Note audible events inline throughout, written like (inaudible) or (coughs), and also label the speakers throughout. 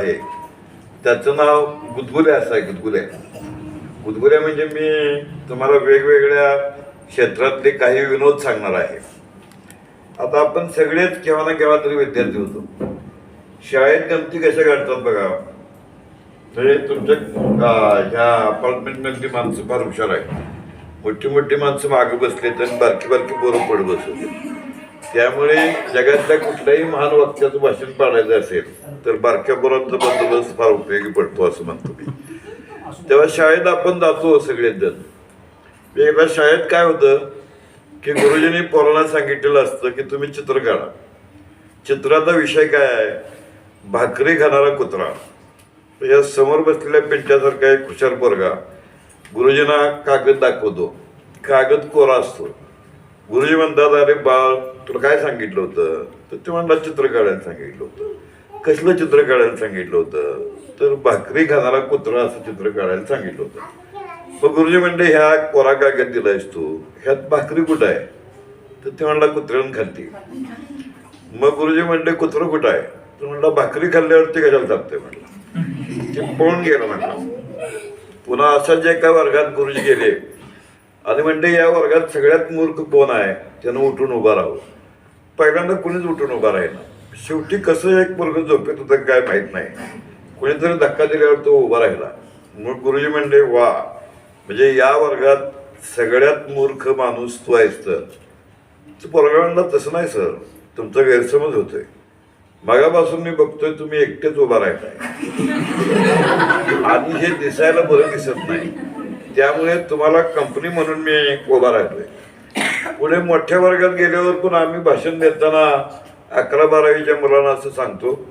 Speaker 1: आहे. त्याचं नाव गुदगुले असं आहे गुदगुले. गुदगुले म्हणजे मी तुम्हाला वेगवेगळ्या क्षेत्रातले काही विनोद सांगणार आहे. आता आपण सगळेच केव्हा ना केव्हा तरी विद्यार्थी होतो. शाळेत गमती कशा काढतात बघा. म्हणजे तुमच्या ह्या अपार्टमेंटमधली माणसं फार हुशार आहे मोठी मोठी माणसं मागे बसले तर बारकी बारकी पोरं पड बसवते त्यामुळे जगातल्या कुठल्याही महान वाक्याचं भाषण पाडायचं असेल तर बारक्या पोरांचा बंदोबस्त फार उपयोगी पडतो असं म्हणतो मी. तेव्हा शाळेत आपण जातो सगळेच जण एकदा शाळेत काय होतं की गुरुजींनी पोरांना सांगितलेलं असतं की तुम्ही चित्र काढा. चित्राचा विषय काय आहे? भाकरी खाणारा कुत्रा. या समोर बसलेल्या पिंट्यासारखा एक हुशार पोरगा गुरुजींना कागद दाखवतो. कागद कोरा असतो. गुरुजी म्हणतात अरे बाळ तुला काय सांगितलं होतं? तर ते म्हणला चित्र काढायला सांगितलं होतं. कसलं चित्र काढायला सांगितलं होतं? तर भाकरी खाणारा कुत्रा असं चित्र काढायला सांगितलं होतं. मग गुरुजी म्हणले ह्या कोरा कागद दिलायस तू? ह्यात भाकरी कुठं आहे? तर ते म्हणला कुत्र्यानं खाल्ली. मग गुरुजी म्हणले कुत्रं कुठं आहे? तर म्हणला भाकरी खाल्ल्यावरती कशाला चालतंय म्हणलं. ते पळून गेलं म्हणलं. पुन्हा असं एका वर्गात गुरुजी गेले. आणि म्हणते या वर्गात सगळ्यात मूर्ख कोण आहे? त्यानं उठून उभा राहू. पहिल्यांदा कुणीच उठून उभा राहिला शेवटी कसं एक मुलगा झोपेत होतं काय माहीत नाही. कुणीतरी धक्का दिल्यावर तो उभा राहिला. मग गुरुजी म्हणले वा म्हणजे या वर्गात सगळ्यात मूर्ख माणूस तू आहेस तर. तर पोरगा म्हणला तसं नाही सर. तुमचा गैरसमज होतोय. मागापासून मी बघतोय तुम्ही एकटेच उभा राहताय आणि हे दिसायला बरं दिसत नाही. त्यामुळे तुम्हाला कंपनी म्हणून मी उभा राहिलोय. पुढे मोठ्या वर्गात गेल्यावर पण आम्ही भाषण देताना अकरा बारावीच्या मुलांना असं सांगतो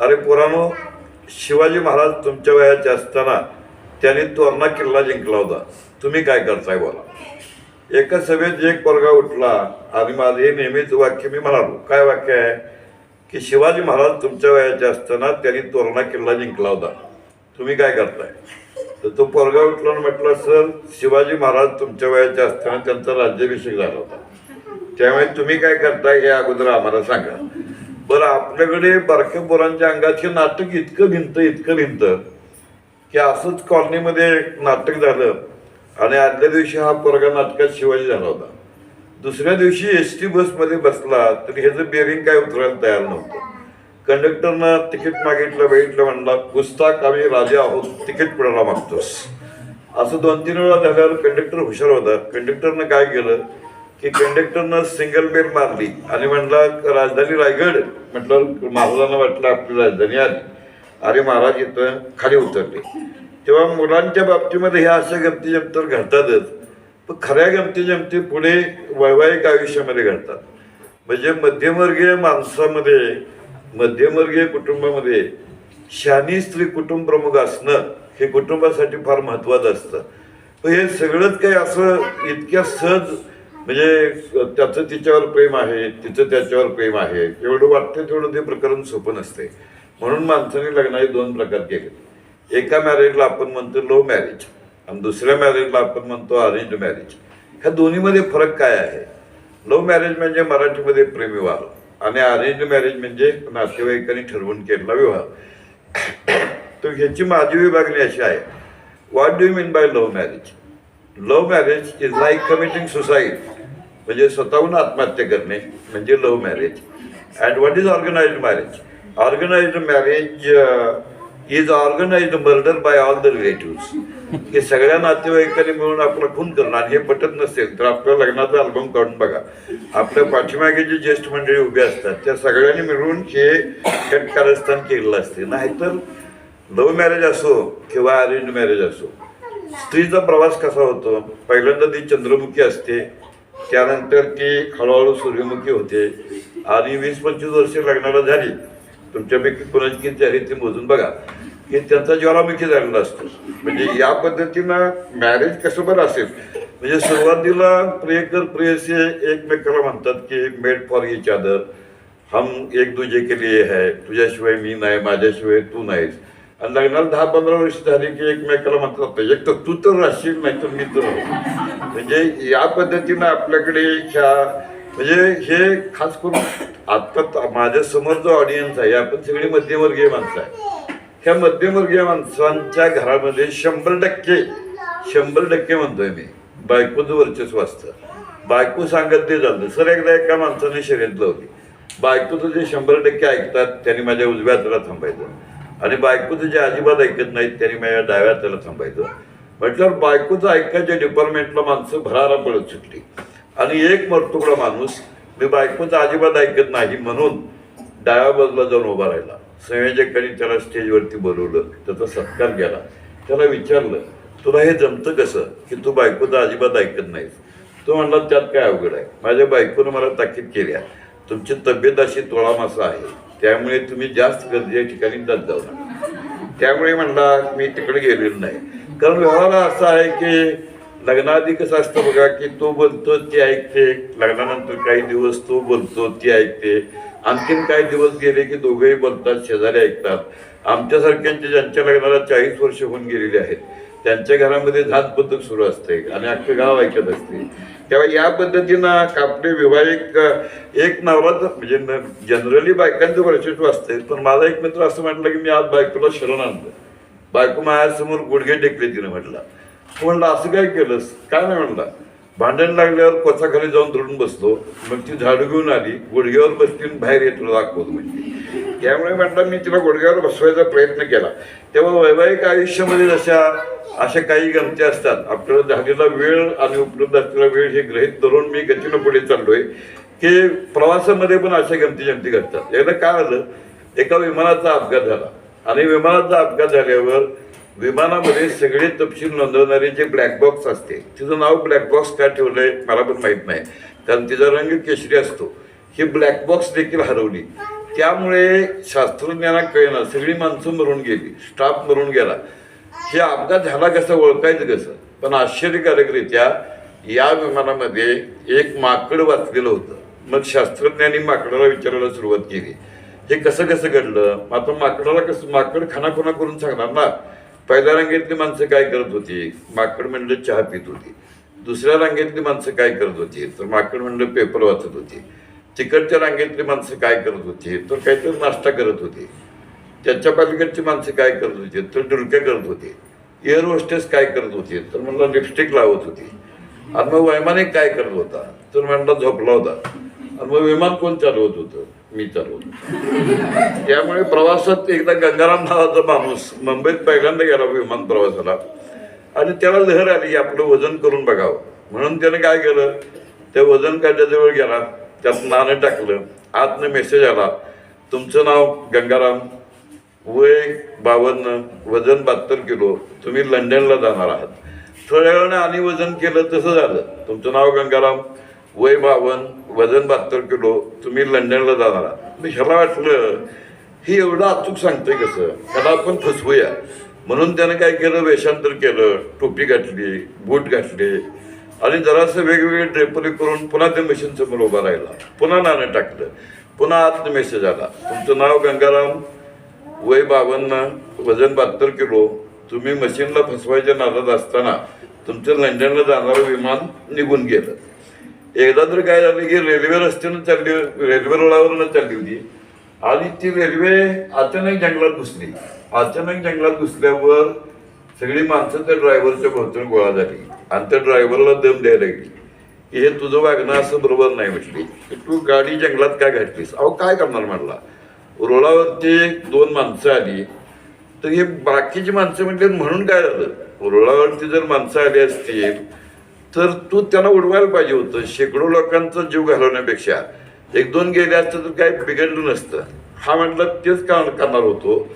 Speaker 1: अरे पोरानो शिवाजी महाराज तुमच्या वयाचे असताना त्यांनी तोरणा किल्ला जिंकला होता. तुम्ही काय करताय बोला. एका सभेत एक पोरगा उठला. आणि माझं हे नेहमीच वाक्य मी म्हणालो. काय वाक्य आहे? की शिवाजी महाराज तुमच्या वयाचे असताना त्यांनी तोरणा किल्ला जिंकला होता. तुम्ही काय करताय? तर तो पोरगा उठला म्हटलं सर शिवाजी महाराज तुमच्या वयाचे असताना त्यांचा राज्याभिषेक झाला होता. त्यामुळे तुम्ही काय करताय हे अगोदर आम्हाला सांगा. बरं आपल्याकडे बारक्या पोरांच्या अंगात हे नाटक इतकं भिंत इतकं भिंत की असंच कॉलनीमध्ये नाटक झालं आणि आदल्या दिवशी हा पोरगा नाटकात शिवाजी झाला होता. दुसऱ्या दिवशी एस टी बसमध्ये बसला तर ह्याचं बेरिंग काय उतरायला तयार नव्हतं. कंडक्टरनं तिकीट मागितलं बघितलं म्हणला गुस्ताक आम्ही राजे आहोत तिकीट कुणाला मागतोस? असं दोन तीन वेळा झाल्यावर कंडक्टर हुशार होता. कंडक्टरनं काय केलं की कंडक्टरनं सिंगल बेल मारली आणि म्हणला राजधानी रायगड. म्हटलं महाराजांना वाटलं आपली राजधानी आली. अरे महाराज इथं खाली उतरले. तेव्हा मुलांच्या बाबतीमध्ये ह्या अशा गमती जमतर घडतातच. पण खऱ्या गमती जमती पुढे वैवाहिक आयुष्यामध्ये घडतात. म्हणजे मध्यमवर्गीय माणसामध्ये मध्यमवर्गीय कुटुंबामध्ये शहाणी स्त्री कुटुंब प्रमुख असणं हे कुटुंबासाठी फार महत्वाचं असतं. पण हे सगळंच काही असं इतक्या सहज म्हणजे त्याचं तिच्यावर प्रेम आहे तिचं त्याच्यावर प्रेम आहे एवढं वाटतं तेवढं ते प्रकरण सोपं नसते म्हणून माणसाने लग्नाचे दोन प्रकार केले एका मॅरेजला आपण म्हणतो लो मॅरेज आणि दुसऱ्या मॅरेजला आपण म्हणतो अरेंज मॅरेज ह्या दोन्हीमध्ये फरक काय आहे? लव्ह मॅरेज म्हणजे मराठीमध्ये प्रेमविवाह. आणि अरेंज मॅरेज म्हणजे नातेवाईकांनी ठरवून केलेला विवाह तर ह्याची माझी विभागणी अशी आहे. What do mean by love marriage love marriage is like committing suicide म्हणजे स्वतःहून आत्महत्या करणे म्हणजे love marriage and what is organised marriage organised marriage is organise murder by all the relative हे सगळ्या नातेवाईकांनी मिळून आपला खून करणं आणि हे पटत नसेल तर आपल्या लग्नाचा अल्बम काढून बघा. आपल्या पाठीमागे जे ज्येष्ठ मंडळी उभे असतात त्या सगळ्यांनी मिळून हे कट कारस्थान केलेलं असते. नाहीतर लव्ह मॅरेज असो किंवा अरेंज मॅरेज असो स्त्रीचा प्रवास कसा होतो? पहिल्यांदा ती चंद्रमुखी असते त्यानंतर ती हळूहळू सूर्यमुखी होते. आणि वीस पंचवीस वर्षे लग्नाला झाली. तुमच्यापैकी कोणाची किती झाली ते मोजून बघा. की त्यांचा ज्वालामुखी झालेला असतो. म्हणजे या पद्धतीनं मॅरेज कसं बरं असेल? म्हणजे सुरुवातीला प्रियकर प्रियसी एकमेकाला म्हणतात की मेड फॉर इच अदर हम एक दुजे के लिए है. तुझ्याशिवाय मी नाही माझ्याशिवाय तू नाहीस. आणि लग्नाला दहा पंधरा वर्ष झाली की एकमेकाला म्हणतात एक तर तू तर राहशील नाही तर मी तर म्हणजे या पद्धतीनं आपल्याकडे ह्या म्हणजे हे खास करून आता माझ्यासमोर माझ्यासमोर जो ऑडियन्स आहे आपण सगळी मध्यमवर्गीय माणसं आहे. ह्या मध्यमवर्गीय माणसांच्या घरामध्ये शंभर टक्के शंभर टक्के म्हणतोय मी बायकोचं वर्चस्व असतं. बायको सांगत ते झालं सर एकदा एका माणसाने शर्यत लावली. बायकोचं जे शंभर टक्के ऐकतात त्यांनी माझ्या उजव्या हाताला थांबायचं. आणि बायकोचं जे अजिबात ऐकत नाहीत त्यांनी माझ्या डाव्या हाताला थांबायचं. म्हटल्यावर बायकोचं ऐकायच्या डिपार्टमेंटला माणसं भरारा पळत सुटली. आणि एक मरतुकडा माणूस मी बायकोचं अजिबात ऐकत नाही म्हणून डाव्या बाजूला जाऊन उभा राहिला. संयोजकांनी त्याला स्टेजवरती बोलवलं त्याचा सत्कार केला. त्याला विचारलं तुला हे जमतं कसं की तू बायकोचं अजिबात ऐकत नाहीस? तो म्हणला त्यात काय अवघड आहे? माझ्या बायकोनं मला ताकीद केली आहे. तुमची तब्येत अशी तोळा मासा आहे. त्यामुळे तुम्ही जास्त गर्दीच्या ठिकाणी जात जाऊ नका. त्यामुळे म्हणला मी तिकडे गेलेलो नाही. कारण व्यवहार असा आहे की लग्नाआधी कसं असतं बघा की तो बोलतो ती ऐकते. लग्नानंतर काही दिवस तो बोलतो ती ऐकते. आणखीन काही दिवस गेले की दोघेही बोलतात शेजारी ऐकतात. आमच्यासारख्यांचे ज्यांच्या लग्नाला चाळीस वर्ष होऊन गेलेली आहेत त्यांच्या घरामध्ये झात पद्धत सुरू असते आणि अख्खं गाव ऐकत असते. तेव्हा या पद्धतीनं कापडे विवाहिक एक नवरात्र म्हणजे जनरली बायकांचं वर्चस्व असते पण माझा एक मित्र असं म्हटलं की मी आज बायकोला शरण आणलं बायको माझ्यासमोर गुडघे टेकले तिने म्हटलं. म्हणलं असं काय केलंस? काय नाही म्हणला. भांडण लागल्यावर कोचाखाली जाऊन धरून बसलो. मग ती झाडू घेऊन आली. गुडघ्यावर बसली बाहेर येत तुला म्हणजे त्यामुळे म्हटलं मी तिला गुडघ्यावर बसवायचा प्रयत्न केला. तेव्हा वैवाहिक आयुष्यामध्ये जशा अशा काही गमती असतात. आपल्याला झालेला वेळ आणि उपलब्ध असलेला वेळ हे ग्रहित धरून मी गतीनं पुढे चाललोय. की प्रवासामध्ये पण अशा गमती जमती घडतात. एकदा काय झालं? एका विमानाचा अपघात झाला. आणि विमानाचा अपघात झाल्यावर विमानामध्ये सगळे तपशील नोंदवणारे जे ब्लॅक बॉक्स असते तिचं नाव ब्लॅक बॉक्स का ठेवलंय मला पण माहीत नाही. कारण तिचा रंग केशरी असतो. ही ब्लॅक बॉक्स देखील हरवली. त्यामुळे शास्त्रज्ञांना कळेना सगळी माणसं मरून गेली स्टाफ मरून गेला. हे अपघात झाला कसं ओळखायचं कसं? पण आश्चर्यकारकरित्या या विमानामध्ये एक माकड वाचलेलं होतं. मग शास्त्रज्ञांनी माकडाला विचारायला सुरुवात केली. हे कसं कसं घडलं? आता माकडाला कसं माकड खानाखुणा करून सांगणार ना? पहिल्या रांगेतली माणसं काय करत होती? माकड म्हणलं चहा पित होती. दुसऱ्या रांगेतली माणसं काय करत होती? तर माकड म्हणलं पेपर वाचत होती. तिकडच्या रांगेतली माणसं काय करत होती? तर काहीतरी नाश्ता करत होती. त्याच्या पलीकडची माणसं काय करत होती? तर डुलक्या करत होती. एअर होस्टेस काय करत होती? तर म्हणला लिपस्टिक लावत होती. आणि मग वैमानिक काय करत होता? तर म्हणला झोपला होता. आणि मग विमान कोण चालवत होतं? मी चालवत होतो. त्यामुळे प्रवासात एकदा गंगाराम नावाचा माणूस मुंबईत पहिल्यांदा गेला विमान प्रवासाला. आणि त्याला लहर आली आपलं वजन करून बघावं. म्हणून त्याने काय केलं? त्या वजन काट्याजवळ गेला. त्यात नाणं टाकलं. आतनं मेसेज आला. तुमचं नाव गंगाराम. वय बावन्न. वजन बहात्तर किलो. तुम्ही लंडनला जाणार आहात. थोड्या वेळानं आणि वजन केलं तसं झालं. तुमचं नाव गंगाराम. वय बावन्न. वजन बहात्तर किलो तुम्ही लंडनला जाणार मी ह्याला वाटलं हे एवढं अचूक सांगतंय कसं? ह्याला आपण फसवूया. म्हणून त्यानं काय केलं? वेषांतर केलं टोपी घातली बूट घातले. आणि जरासं वेगवेगळे ड्रेपरी करून पुन्हा त्या मशीन समोर उभा राहिला. पुन्हा नाणं टाकलं. पुन्हा आत मेसेज आला. तुमचं नाव गंगाराम वय बावन्न वजन बहात्तर किलो. तुम्ही मशीनला फसवायच्या नादात असताना तुमचं लंडनला जाणारं विमान निघून गेलं. एकदा तर काय झालं की रेल्वे रस्त्यानं चालली रेल्वे रुळावरनं चालली होती आणि ती रेल्वे अचानक जंगलात घुसली अचानक जंगलात घुसल्यावर सगळी माणसं त्या ड्रायव्हरच्या भोवतून गोळा झाली आणि त्या ड्रायव्हरला दम द्यायला लागली की हे तुझं वागणं असं बरोबर नाही म्हटली की तू गाडी जंगलात काय घातलीस अहो काय करणार म्हटला रुळावरती दोन माणसं आली तर हे बाकीची माणसं म्हटली म्हणून काय झालं रुळावरती जर माणसं आली असतील तर तू त्यांना उडवायला पाहिजे होतं. शेकडो लोकांचा जीव घालवण्यापेक्षा एक दोन गेले असतं तर काही बिघडलं नसतं. हा म्हटलं तेच कारण करणार होतो.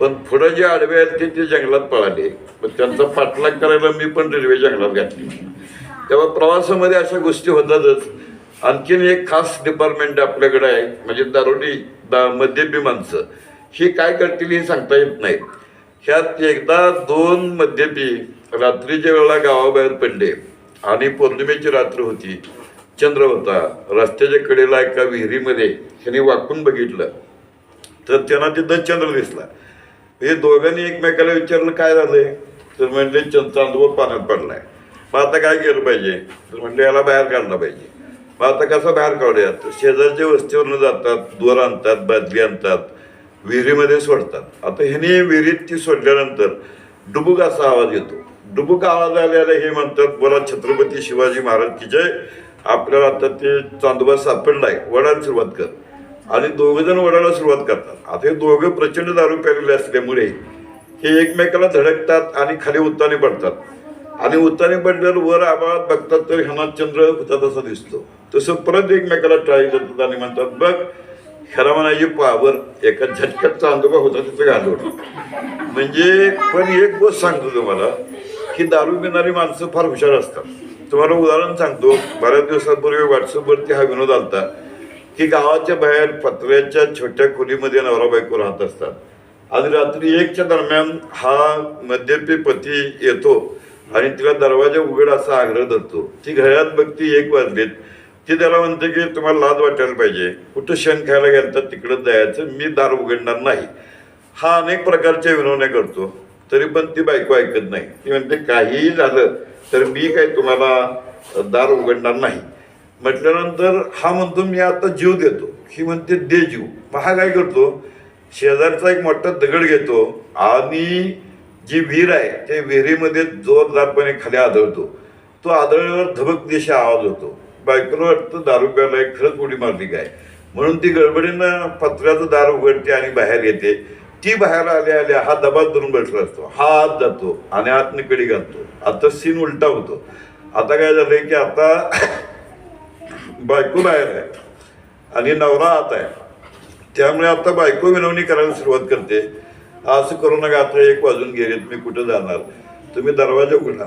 Speaker 1: पण पुढं जे आडवे आहेत ते ते जंगलात पळाले. पण त्यांचा पाठलाग करायला मी पण रेल्वे जंगलात घातली. तेव्हा प्रवासामध्ये अशा गोष्टी होतातच. आणखीन एक खास डिपार्टमेंट आपल्याकडे आहे. म्हणजे दारोडी दा मद्यपी माणसं ही काय करतील हे सांगता येत नाही. ह्यात एकदा दोन मध्यपी रात्रीच्या वेळेला गावाबाहेर पडले. आणि पौर्णिमेची रात्र होती. चंद्र होता. रस्त्याच्या कडेला एका विहिरीमध्ये ह्याने वाकून बघितलं. तर त्यांना तिथं चंद्र दिसला. हे दोघांनी एकमेकाला विचारलं काय झालंय? तर म्हणले चंद चांदवर पाण्यात पडलाय. मग आता काय केलं पाहिजे? तर म्हणले याला बाहेर काढलं पाहिजे. मग आता कसं बाहेर काढूयात? शेजारच्या वस्तीवरनं जातात दोर आणतात बादली आणतात विहिरीमध्ये सोडतात. आता ह्याने विहिरीत ती सोडल्यानंतर डुबुक असा आवाज येतो. डुबुक आवाज आल्याला हे म्हणतात बोला छत्रपती शिवाजी महाराज की जय. आपल्याला आता ते चांदोबा सापडलाय वडायला सुरुवात कर. आणि दोघे जण वडायला सुरुवात करतात. आता हे दोघं प्रचंड दारू प्यालेले असल्यामुळे हे एकमेकाला धडकतात आणि खाली उत्ताने पडतात. आणि उत्ताने पडल्यावर वर आभाळात बघतात तर ह्याना चंद्र होता तसा दिसतो. तसं परत एकमेकाला ट्राय करतात आणि म्हणतात बघ ह्याला म्हणायची पावर एका झटक्यात चांदोबा होता तिथं घालवलं म्हणजे पण एक गोष्ट सांगतो तुम्हाला ही दारू पिणारी माणसं फार हुशार असतात. तुम्हाला उदाहरण सांगतो. बऱ्याच दिवसांपूर्वी व्हॉट्सअपवरती हा विनोद आलता की गावाच्या बाहेर पत्र्याच्या छोट्या खोलीमध्ये नवरा बायको राहत असतात. आणि रात्री एकच्या दरम्यान हा मद्यपी पती येतो आणि तिला दरवाजा उघड असा आग्रह धरतो. ती घरात बघती एक वाजलीत. ती त्याला म्हणते की तुम्हाला लाज वाटायला पाहिजे. कुठं शेण खायला गेलं तर तिकडं जायचं मी दार उघडणार नाही. हा अनेक प्रकारच्या विनवण्या करतो. तरी पण ती बायको ऐकत नाही. ती म्हणते काहीही झालं तर मी काही तुम्हाला दार उघडणार नाही. म्हटल्यानंतर हा म्हणतो मी आता जीव देतो. ही म्हणते दे जीव. मग हा काय करतो शेजारचा एक मोठा दगड घेतो आणि जी विहीर आहे त्या विहिरीमध्ये जोरदारपणे खाली आदळतो. तो आदळल्यावर धबक दिशा आवाज होतो. बायकोला वाटतं दारू प्यायला एक खरंच उडी मारली काय? म्हणून ती गडबडीनं पत्र्याचं दार उघडते आणि बाहेर येते. ती बाहेर आल्या आल्या हा दबा धरून बसला असतो. हा आत जातो आणि आत निकडी घालतो. आता सीन उलटा होतो. आता काय झालंय की आता (coughs) बायको बाहेर आहे आणि नवरा आत आहे. त्यामुळे आता बायको विनवणी करायला सुरुवात करते. असं करू नका आता एक वाजून गेलेत मी कुठं जाणार? तुम्ही दरवाजा उघडा.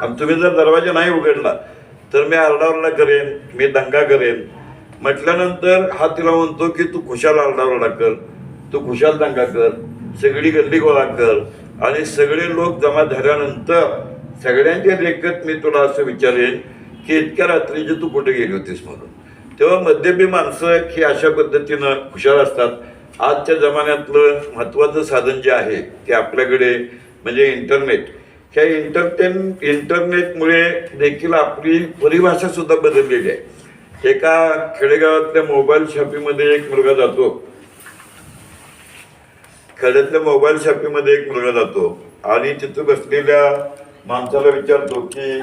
Speaker 1: आणि तुम्ही जर दरवाजा नाही उघडला तर मी आरडाओरडा करेन मी दंगा करेन. म्हटल्यानंतर हा तिला म्हणतो की तू खुशाल आरडाओरडा कर. तू खुशाल दंगा कर सगळी गल्ली गोळा कर आणि सगळे लोक जमा झाल्यानंतर सगळ्यांच्या देखत मी तुला असं विचारेन की इतक्या रात्रीची तू कुठे गेली होतीस म्हणून? तेव्हा मध्यपी माणसं ही अशा पद्धतीनं हुशार असतात. आजच्या जमान्यातलं महत्त्वाचं साधन जे आहे ते आपल्याकडे म्हणजे इंटरनेट. ह्या इंटरटेन इंटरनेटमुळे देखील आपली परिभाषासुद्धा बदललेली आहे. एका खेडेगावातल्या मोबाईल शॉपीमध्ये एक मुलगा जातो. खेड्यातल्या मोबाईल शॉपीमध्ये एक मुलगा जातो. आणि तिथं बसलेल्या माणसाला विचारतो की